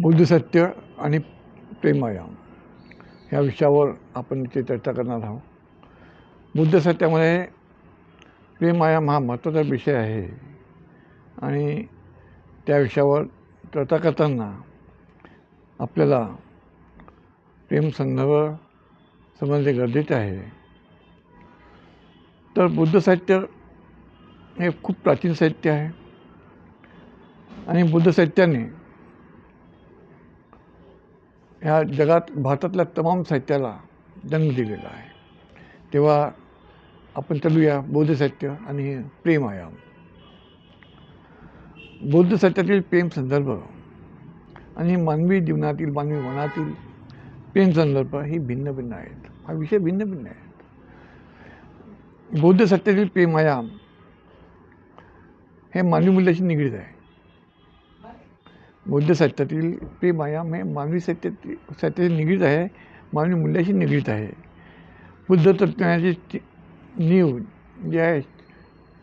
बुद्धसत्य आणि प्रेमायाम ह्या विषयावर आपण इथे चर्चा करणार आहोत. बुद्धसत्यामध्ये प्रेमायाम हा महत्त्वाचा विषय आहे. आणि त्या विषयावर चर्चा करताना आपल्याला प्रेम संदर्भ समजणे गरजेचे आहे. तर बुद्ध साहित्य हे खूप प्राचीन साहित्य आहे. आणि बुद्ध साहित्याने ह्या जगात भारतातल्या तमाम साहित्याला जन्म दिलेला आहे. तेव्हा आपण चालूया बौद्ध साहित्य आणि प्रेम आयाम. बौद्ध साहित्यातील प्रेम संदर्भ आणि मानवी जीवनातील मानवी मनातील प्रेम संदर्भ ही भिन्न भिन्न आहेत. हा विषय भिन्न भिन्न आहेत. बौद्ध साहित्यातील प्रेम आयाम हे मानवी मूल्याशी निगडीत आहे. बौद्ध साहित्यातील प्रेमायाम हे मानवी साहित्यातील साहित्याशी निगडीत आहे मानवी मूल्याशी निगडीत आहे. बुद्ध तत्त्वज्ञानाची ती- नीव जे आहे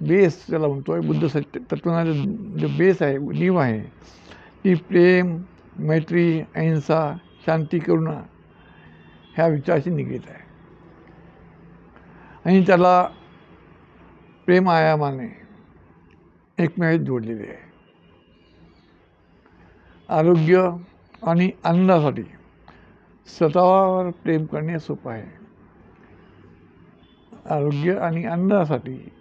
बेस त्याला म्हणतो आहे बुद्ध सत्य तत्त्वज्ञानाचं जो बेस आहे नीव आहे ती प्रेम मैत्री अहिंसा शांती करुणा ह्या विचाराशी निगडीत आहे. आणि त्याला प्रेम आयामाने एकमेकात जोडलेले आहे. आरोग्य आणि आनंदासाठी स्वतःवर प्रेम करणे सोपं आहे. आरोग्य आणि आनंदासाठी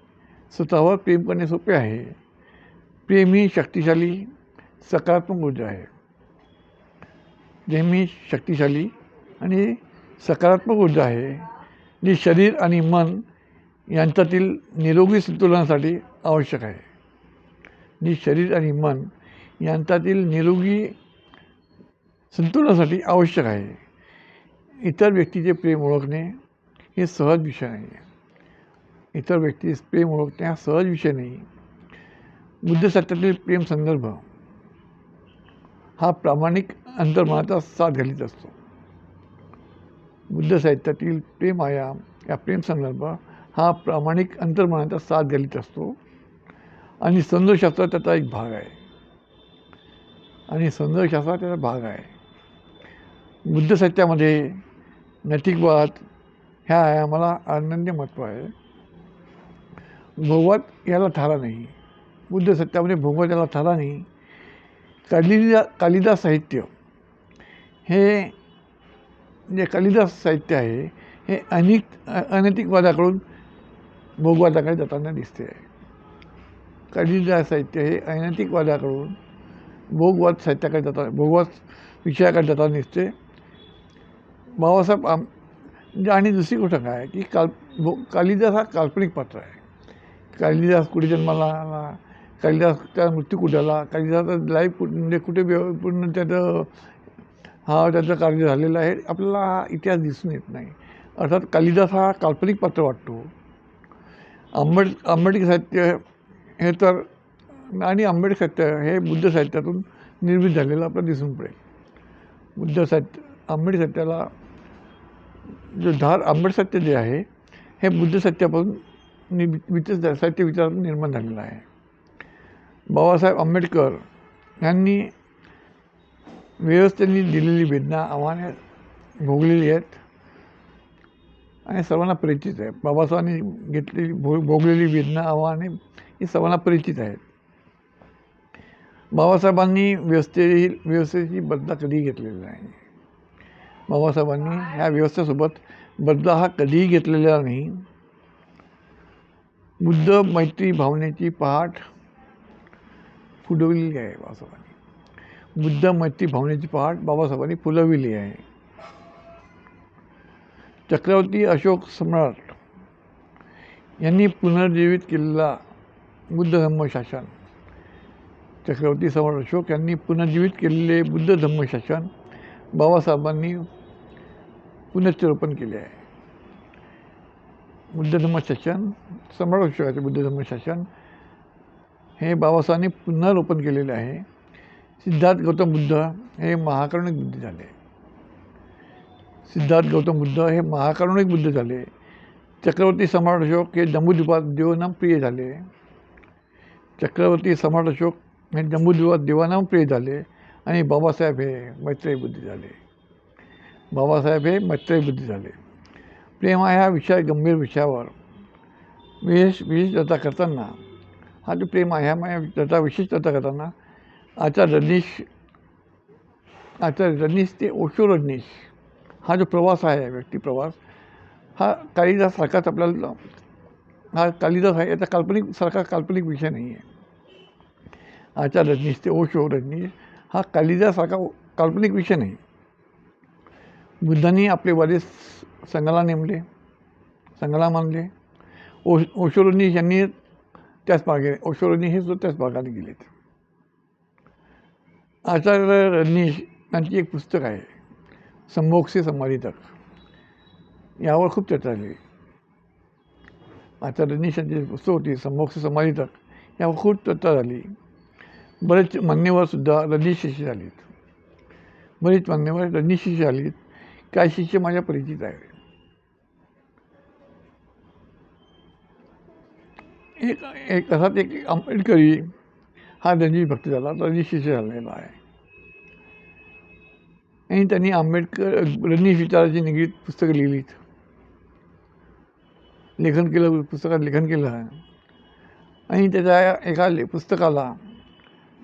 स्वतःवर प्रेम करणे सोपे आहे. प्रेम ही शक्तिशाली सकारात्मक ऊर्जा आहे. नेहमी शक्तिशाली आणि सकारात्मक ऊर्जा आहे. जी शरीर आणि मन यांच्यातील निरोगी संतुलनासाठी आवश्यक आहे. जी शरीर आणि मन यांच्यातील निरोगी संतुलनासाठी आवश्यक आहे. इतर व्यक्तीचे प्रेम ओळखणे हे सहज विषय नाही. इतर व्यक्तीचे प्रेम ओळखणे हा सहज विषय नाही. बुद्ध प्रेम संदर्भ हा प्रामाणिक अंतर्मनाचा साथ घालीत असतो. बुद्ध साहित्यातील प्रेम आयाम या प्रेम संदर्भ हा प्रामाणिक अंतर्मनाचा साथ घालीत असतो आणि संतोषशास्त्र त्याचा एक भाग आहे. आणि संदर्भशास्त्र त्याचा भाग आहे. बुद्ध साहित्यामध्ये नैतिकवाद ह्या आयामाला अनन्य महत्त्व आहे. भोगवत याला थारा नाही. बुद्ध सत्यामध्ये भोगवत याला थारा नाही. कालिदा कालिदास साहित्य हे जे कालिदास साहित्य आहे हे अनेक अनैतिकवादाकडून भोगवादाकडे जाताना दिसते. आहे कालिदास साहित्य हे अनैतिकवादाकडून भोगवाद साहित्याकडे जाता भोगवाद विषयाकडे जाताना दिसते बाबासाहेब आम म्हणजे आणि दुसरी गोष्ट काय की काल भो कालिदास हा काल्पनिक पात्र आहे कालिदास कुठे जन्माला आला कालिदासचा मृत्यू कुठे आला कालिदास लाईफ कुठे म्हणजे कुठे पूर्ण त्याचं हा त्याचं कार्य झालेलं आहे आपल्याला हा इतिहास दिसून येत नाही अर्थात कालिदास हा काल्पनिक पात्र वाटतो आंबेड आंबेडकर साहित्य हे तर आणि आंबेडकर हे बुद्ध साहित्यातून निर्मित झालेलं आपल्याला दिसून पडेल. बुद्ध साहित्य आंबेड सत्याला जो धार आंबेड सत्य जे आहे हे बुद्ध सत्यापासून नि विचार साहित्य विचारातून निर्माण झालेलं आहे. बाबासाहेब आंबेडकर यांनी व्यवस्थेने दिलेली वेदना आव्हाने भोगलेली आहेत आणि सर्वांना परिचित आहे बाबासाहेबांनी घेतलेली भो भोगलेली वेदना आव्हाने ही सर्वांना परिचित आहेत. बाबासाहेबांनी व्यवस्थेही व्यवस्थेची बदला कधीही घेतलेली नाही. बाबासाहेबांनी ह्या व्यवस्थेसोबत बदला हा कधीही घेतलेला नाही. बुद्ध मैत्री भावनेची पहाट फुलवलेली आहे बाबासाहेबांनी. बुद्ध मैत्री भावनेची पहाट बाबासाहेबांनी फुलवलेली आहे. चक्रवर्ती अशोक सम्राट यांनी पुनर्जीवित केलेला बुद्ध धम्मशासन चक्रवर्ती सम्राट अशोक यांनी पुनर्जीवित केलेले बुद्ध धम्मशासन बाबासाहेबांनी पुनश्चरोपण केले आहे. बुद्ध धम्मशासन सम्राट अशोकाचे बुद्ध धम्मशासन हे बाबासाहेबांनी पुनरोपण केलेले आहे. सिद्धार्थ गौतम बुद्ध हे महाकारुणिक बुद्ध झाले. सिद्धार्थ गौतम बुद्ध हे महाकारुणिक बुद्ध झाले. चक्रवर्ती सम्राट अशोक हे जम्बूद्वीपात देवनाम प्रिय झाले. चक्रवर्ती सम्राट अशोक म्हणजे जम्बूद्वीपात देवानाम प्रिय झाले. आणि बाबासाहेब हे मैत्रेय बुद्धी झाले. बाबासाहेब हे मैत्रेय बुद्धी झाले. प्रेम हा ह्या विषय गंभीर विषयावर. विशेष विशेष चर्चा करताना हा जो प्रेम आहे ह्या चर्चा विशेष चर्चा करताना आचार रजनीश आचार्य रजनीश ते ओशो रजनीश हा जो प्रवास आहे व्यक्ती प्रवास हा कालिदास सारखाच आपल्याला हा कालिदास आहे याचा काल्पनिक सारखा काल्पनिक विषय नाही आहे आचार रजनीश ते ओशो रजनीश हा कालिदासारखा काल्पनिक विषय नाही. बुद्धांनी आपले वारीस संघाला नेमले संघाला मानले. ओ ओशो रजनीश यांनी त्याच मार्गे ओशो रजनीश हे सुद्धा त्याच भागाने गेलेत. आचार्य रजनीश यांची एक पुस्तक आहे संमोक्षे समाधितक यावर खूप चर्चा झाली. आचार्य रजनीश यांची पुस्तक होती संमोक्ष समाधितक यावर खूप चर्चा झाली. बरेच मान्यवरसुद्धा रजनीश शिष्य झालीत बरेच मान्यवर रजनीश शिष्य झालीत काही शिष्य माझ्या परिचित आहे एक एक असाच एक आंबेडकरी हा रणजित भक्त झाला रणजित शिष्य झालेला आहे. आणि त्यांनी आंबेडकर रणजित विचाराची निगडीत पुस्तकं लिहिलीत. लेखन केलं पुस्तकात लेखन केलं आहे. आणि त्याच्या एका ले पुस्तकाला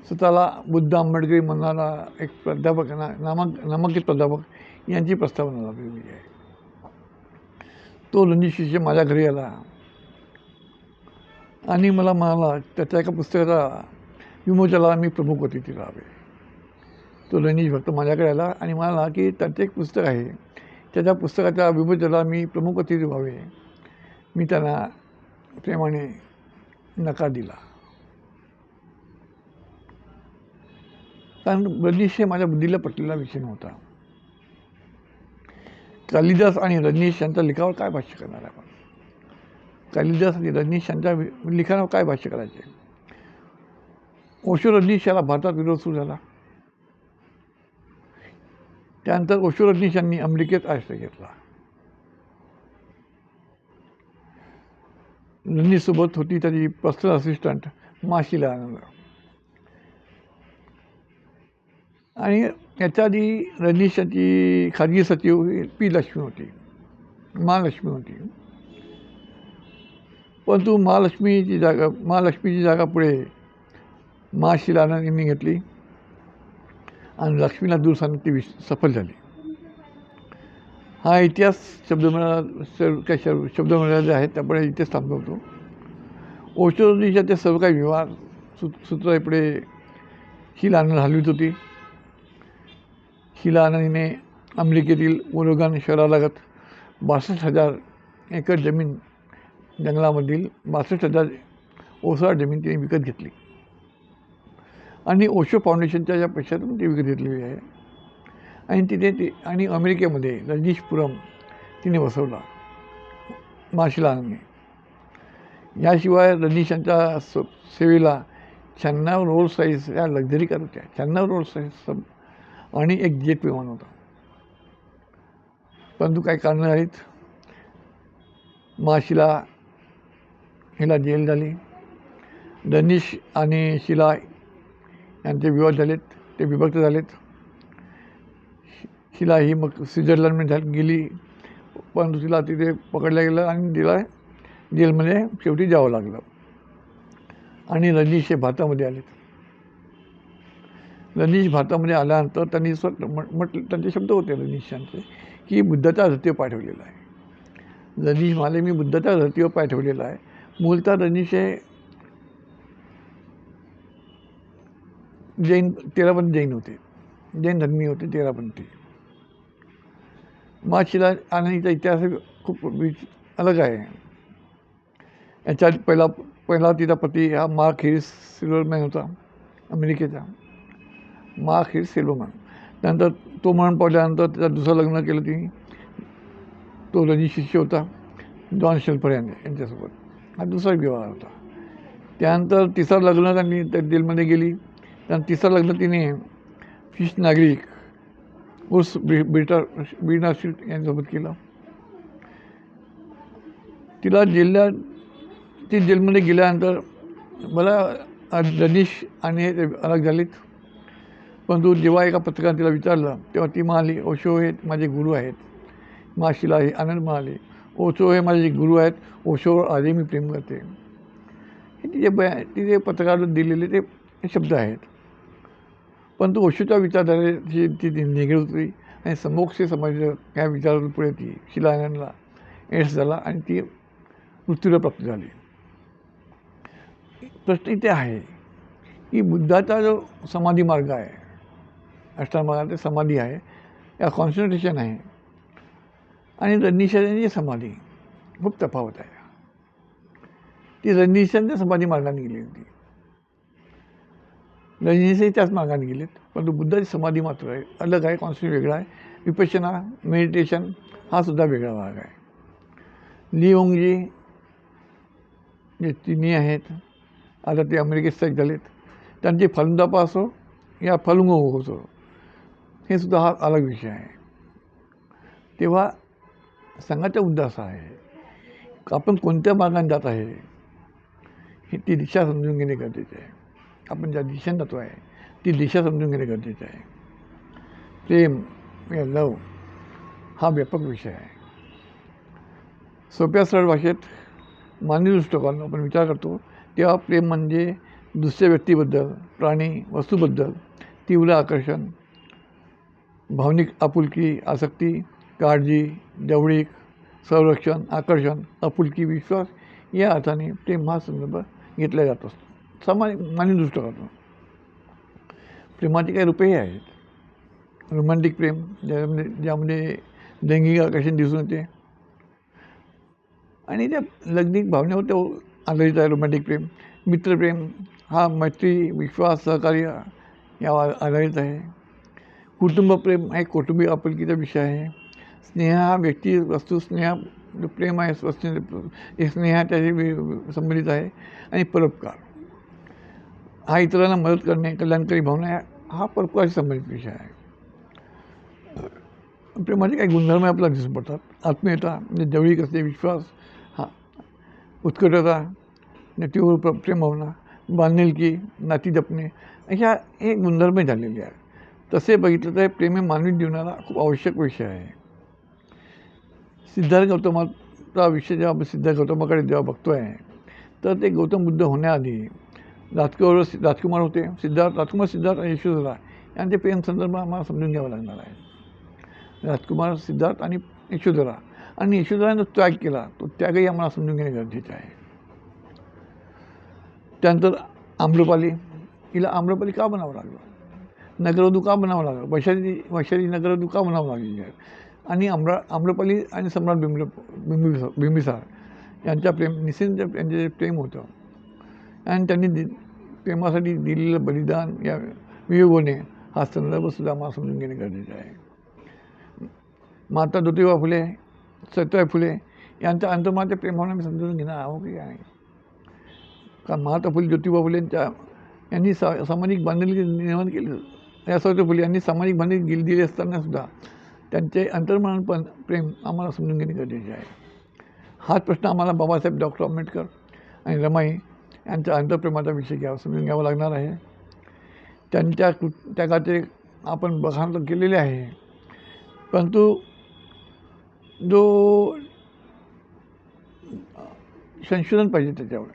स्वतःला बुद्ध आंबेडकरी म्हणणारा एक प्राध्यापक ना नामांक नामांकित प्राध्यापक यांची प्रस्तावना लावलेली आहे. तो रणजित शिष्य माझ्या घरी आला. आणि मला म्हणाला त्याच्या एका पुस्तकाचा विमोचनाला मी प्रमुख अतिथी लावे तो रणजित भक्त माझ्याकडे आला आणि म्हणाला की त्याचं एक पुस्तक आहे. त्याच्या पुस्तकाच्या विमोचनाला मी प्रमुख अतिथी व्हावे मी त्यांना प्रेमाने नकार दिला. कारण रजनीश हे माझ्या बुद्धीला पटलेला विषय नव्हता. कालिदास आणि रजनीश यांच्या लिखावर काय भाष्य करणार आपण? कालिदास आणि रजनीश यांच्या लिखाणावर काय भाष्य करायचे? ओशो रजनीश याला भारतात विरोध सुरू झाला. त्यानंतर ओशो रजनीश यांनी अमेरिकेत आश्रय घेतला. रजनीशसोबत होती त्याची पर्सनल असिस्टंट माशीला आनंद आणि याच्या आधी रजनीशाची खाजगी सचिव ही पी लक्ष्मी होती महालक्ष्मी होती. परंतु महालक्ष्मीची जागा महालक्ष्मीची जागा पुढे महाशिला आनंद यांनी घेतली आणि लक्ष्मीला दूर सांगण्यात ती विश सफल झाली. हा इतिहास शब्दमेळा सर्व काही शब्द शब्दमेळा जे आहेत त्यापुढे इतिहास थांबवतो ओशोजीच्या ते सर्व काही व्यवहार सु सूत्र इकडे ही लहान हलवीत होती. शिला आनंदीने अमेरिकेतील ओरोगान शहरालगत बासष्ट हजार एकर जमीन जंगलामधील बासष्ट हजार ओसाड जमीन तिने विकत घेतली. आणि ओशो फाउंडेशनच्या या पैशातून ती विकत घेतलेली आहे. आणि तिथे ती आणि अमेरिकेमध्ये रजनीशपुरम तिने वसवला. माशिलाने याशिवाय रजनीश यांच्या स सेवेला शहाण्णव रोल साईज या लक्झरी कार होत्या शहाण्णव रोल साईज आणि एक जेट विमान होता. परंतु काही कारणं आहेत. माशिला हिला जेल झाली. दनिश आणि शिला यांचे विवाद झालेत. ते विभक्त झालेत. शिला ही मग स्वित्झर्लंडमध्ये झाली गेली. परंतु तिला तिथे पकडलं गेलं आणि तिला जेलमध्ये शेवटी जावं लागलं. आणि रजनीश हे भारतामध्ये आलेत. रजनीश भारतामध्ये म्हणजे आल्यानंतर त्यांनी स्वत म्हटलं त्यांचे शब्द होते रजनीश यांचे की बुद्धाच्या धर्तीवर पाठवलेला आहे. रजनीश म्हणाले मी बुद्धाच्या धर्तीवर पाठवलेला आहे. मूलतः रजनीश हे जैन तेरापंथी जैन होते. जैन धर्मी होते तेरापंथी माशिला आनंदीचा इतिहास खूप अलग आहे. याच्यात पहिला पहिला तिचा पती हा मार्क हिरिस सिल्वरमॅन होता अमेरिकेचा. मार्क हिरिस सिल्वरमॅन त्यानंतर तो म्हण पडल्यानंतर त्याचं दुसरं लग्न केलं तिने तो रजनी शिष्य होता जॉन शेल्फर यांनी यांच्यासोबत. हा दुसरा विवाह होता. त्यानंतर तिसरं लग्न त्यांनी त्या जेलमध्ये गेली. त्यानंतर तिसरं लग्न तिने फिश नागरिक उर्स ब्रि ब्रिटा ब्रिना शीट यांच्यासोबत केलं. तिला जिल्ह्या ती जेलमध्ये गेल्यानंतर मला रजनीश आणि हे ते अलग झालीत. परंतु जेव्हा एका पत्रकाराने तिला विचारलं तेव्हा ती म्हणाली ओशो हे माझे गुरु आहेत. माशीला हे आनंद म्हणाले ओशो हे माझे गुरु आहेत ओशोवर आजही मी प्रेम करते. हे तिचे बया तिचे पत्रकार दिलेले ते शब्द आहेत. परंतु ओशोच्या विचारधारेची ती ती होती आणि समोक्ष समाज काय विचार पुढे ती शिला आनंदला एड्स झाला आणि ती मृत्यूला प्राप्त झाली. प्रश्न इथे आहे की बुद्धाचा जो समाधी मार्ग आहे अष्टामार्गात समाधी आहे. या कॉन्सन्ट्रेशन आहे. आणि रजनीशाची समाधी खूप तफावत आहे. ती रजनीशांच्या समाधी मार्गाने गेली होती. रणनिषेध त्याच मार्गाने गेलेत. परंतु बुद्धाची समाधी मात्र आहे अलग आहे कॉन्सेप्ट वेगळा आहे. विपशना मेडिटेशन हा सुद्धा वेगळा भाग आहे. लिओंगजी जे तिन्ही आहेत आता ते अमेरिकेत स्थायिक झालेत. त्यांची फलंदापा असो या फलुंग असो. हे सुद्धा हा अलग विषय आहे. तेव्हा संघाचा मुद्दा असा आहे आपण कोणत्या मार्गाने जात आहे ही ती दिशा समजून घेणे गरजेचे आहे. आपण ज्या दिशेने जातो आहे ती दिशा समजून घेणे गरजेचे आहे. प्रेम या लव हा व्यापक विषय आहे. सोप्या सरळ भाषेत मानवी दृष्टिकोन आपण विचार करतो तेव्हा प्रेम म्हणजे दुसऱ्या व्यक्तीबद्दल प्राणी वस्तूबद्दल तीव्र आकर्षण भावनिक आपुलकी आसक्ती काळजी जवळीक संरक्षण आकर्षण आपुलकी विश्वास या अर्थाने प्रेम हा संदर्भ घेतला जात असतो. सामान्य मानवी करतो प्रेमाचे काही रूपेही आहेत. रोमॅन्टिक प्रेम ज्यामध्ये ज्यामध्ये लैंगिक आकर्षण दिसून येते. आणि त्या लैंगिक भावनेवर तो आधारित आहे रोमॅन्टिक प्रेम. मित्रप्रेम हा मैत्री विश्वास सहकार्य यावर आधारित आहे. कुटुंबप्रेम हा एक कौटुंबिक आपुलकीचा विषय आहे. स्नेह हा व्यक्ती वस्तू स्नेह जो प्रेम आहे वस्तू हे स्नेह त्याशी संबंधित आहे आणि परोपकार. हा इतरांना मदत करणे कल्याणकारी भावना हा परोपकाराशी संबंधित विषय आहे. प्रेमाचे काही गुणधर्म आपल्याला दिसून पडतात. आत्मीयता म्हणजे जवळीक असते विश्वास हा उत्कटता नटीवर प्रेम भावना बांधिलकी नाती जपणे अशा हे गुणधर्म झालेले आहेत. तसे बघितलं तर प्रेम हे मानवी जीवनाला खूप आवश्यक विषय आहे. सिद्धार्थ गौतमाचा विषय जेव्हा आपण सिद्धार्थ गौतमाकडे जेव्हा बघतो आहे तर ते गौतम बुद्ध होण्याआधी राजकुमार राजकुमार होते. सिद्धार्थ राजकुमार सिद्धार्थ आणि यशोधरा यांचे प्रेम संदर्भ आम्हाला समजून घ्यावा लागणार आहे. राजकुमार सिद्धार्थ आणि यशोधरा. आणि यशोधराने जो त्याग केला तो त्यागही आम्हाला समजून घेणे गरजेचे आहे. त्यानंतर आम्रपाली. हिला आम्रपाली का बनावं लागलं? नगरवधू का बनावं लागलं. वैशाली वैशाली नगरवधू का बनावं लागली. आहे आणि आम्र आम्रपाली आणि सम्राट बिंब बिंबिसा बिंबिसार यांच्या प्रेम निसिंत यांचे जे प्रेम होतं. आणि त्यांनी दि प्रेमासाठी दिलेलं बलिदान या वियोगोने हा संदर्भसुद्धा आम्हाला समजून घेणे गरजेचे आहे. माता ज्योतिबा फुले सत्य फुले यांच्या अंतर्माच्या प्रेमाने आम्ही समजून घेणं आवश्यक आहे. कारण महात्मा फुले ज्योतिबा फुलेंच्या यांनी सा सामाजिक बांधिलकी निर्माण केली. या सावित्री फुले यांनी सामाजिक बांधिलकी गेली दिली असताना सुद्धा त्यांचे अंतर्मन पण प्रेम आम्हाला समजून घेणे गरजेचे आहे. हाच प्रश्न आम्हाला बाबासाहेब डॉक्टर आंबेडकर आणि रमाई यांच्या अंतर्प्रेमाचा विषय घ्यावा समजून घ्यावा लागणार आहे. त्यांच्या कृ त्यागाचे आपण बघान तर केलेले आहे. परंतु जो संशोधन पाहिजे त्याच्यावर.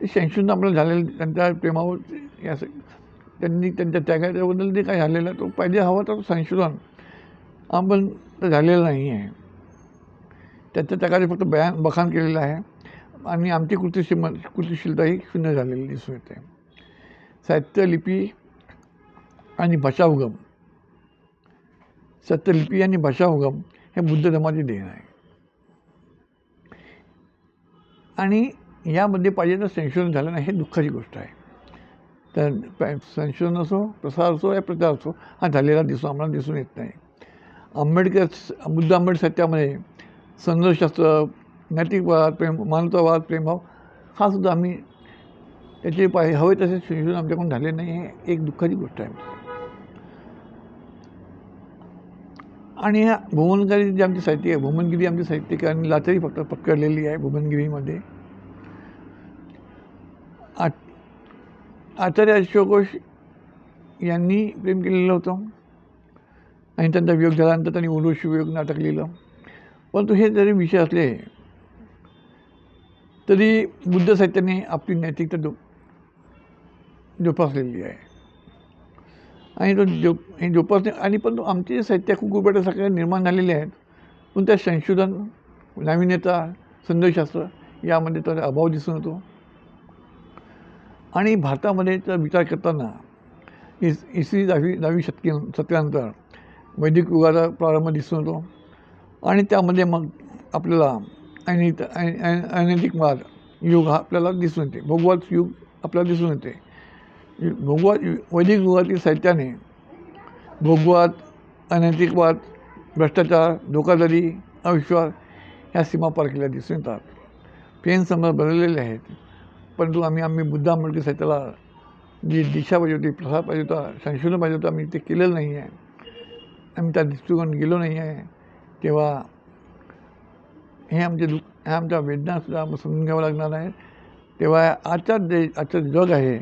ते संशोधन आपल्याला झालेलं त्यांच्या प्रेमावर या त्यांनी त्यांच्या त्यागाच्याबद्दल जे काही झालेला आहे तो पाहिजे हवा तर संशोधन. आपण तर झालेलं नाही आहे. त्याच्या त्यागाचे फक्त बयान बखान केलेलं आहे. आणि आमची कृतिशील कृतिशीलता ही शून्य झालेली दिसून येते. साहित्य लिपी आणि भाषा उगम. सत्यलिपी आणि भाषा उगम हे बुद्ध धर्माचे देण आहे. आणि यामध्ये पाहिजे तर संशोधन झालं नाही हे दुःखाची गोष्ट आहे. तर संशोधन असो प्रसार असो या प्रचार असो हा झालेला दिसून आम्हाला दिसून येत नाही. आंबेडकर बुद्ध आंबेडकर सत्यामध्ये संघर्षशास्त्र नैतिकवाद प्रेम मानवतावाद प्रेमभाव हा सुद्धा आम्ही त्याचे पाय हवे तसे संशोधन आमच्याकडून झाले नाही हे एक दुःखाची गोष्ट आहे. आणि ह्या भुवनगिरी जी आमची साहित्य आहे भुवनगिरी आमची साहित्यिकांनी लाचारी फक्त पकडलेली आहे भुवनगिरीमध्ये. आचार्य अशोकोश यांनी प्रेम केलेलं होतं. आणि त्यांचा वियोग झाल्यानंतर त्यांनी उर्वशी वियोग नाटक लिहिलं. परंतु हे जरी विषय असले तरी बुद्ध साहित्याने आपली नैतिकता जो जोपासलेली आहे. आणि तो जो हे जोपासणे आणि पण आमचे जे साहित्य कुकुरपाट्यासारखे निर्माण झालेले आहेत पण त्या संशोधन नाविन्यता संदेशशास्त्र यामध्ये त्याचा अभाव दिसून येतो. आणि भारतामध्ये तर विचार करताना इस इसवी दहावी दहावी शतकी शतकानंतर वैदिक युगाचा प्रारंभ दिसून येतो. आणि त्यामध्ये मग आपल्याला अनैत अनैतिकवाद युग हा आपल्याला दिसून येते. भोगवाद युग आपल्याला दिसून येते. भोगवाद वैदिक युगातील साहित्याने भोगवाद अनैतिकवाद भ्रष्टाचार धोकाधडी अविश्वास ह्या सीमा पार केल्या दिसून येतात. पेन समज बदललेले आहेत. परंतु आम्ही आम्ही बुद्ध आंबेडकर साहित्याला जी दिशा पाहिजे होती प्रसार पाहिजे होता संशोधन पाहिजे होतं आम्ही ते केलेलं नाही आहे आम्ही त्या दृष्टिकोन गेलो नाही आहे तेव्हा हे आमचे दु हे आमच्या वेदनासुद्धा समजून घ्यावं लागणार आहे. तेव्हा आजच्या दे आजचं जग आहे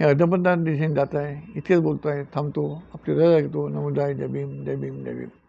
हे अधपतनाच्या दिशेने जात आहे. इतकेच बोलतो आहे थांबतो आपले रज ऐकतो. नमोदाय जय भीम जय भीम जय भीम.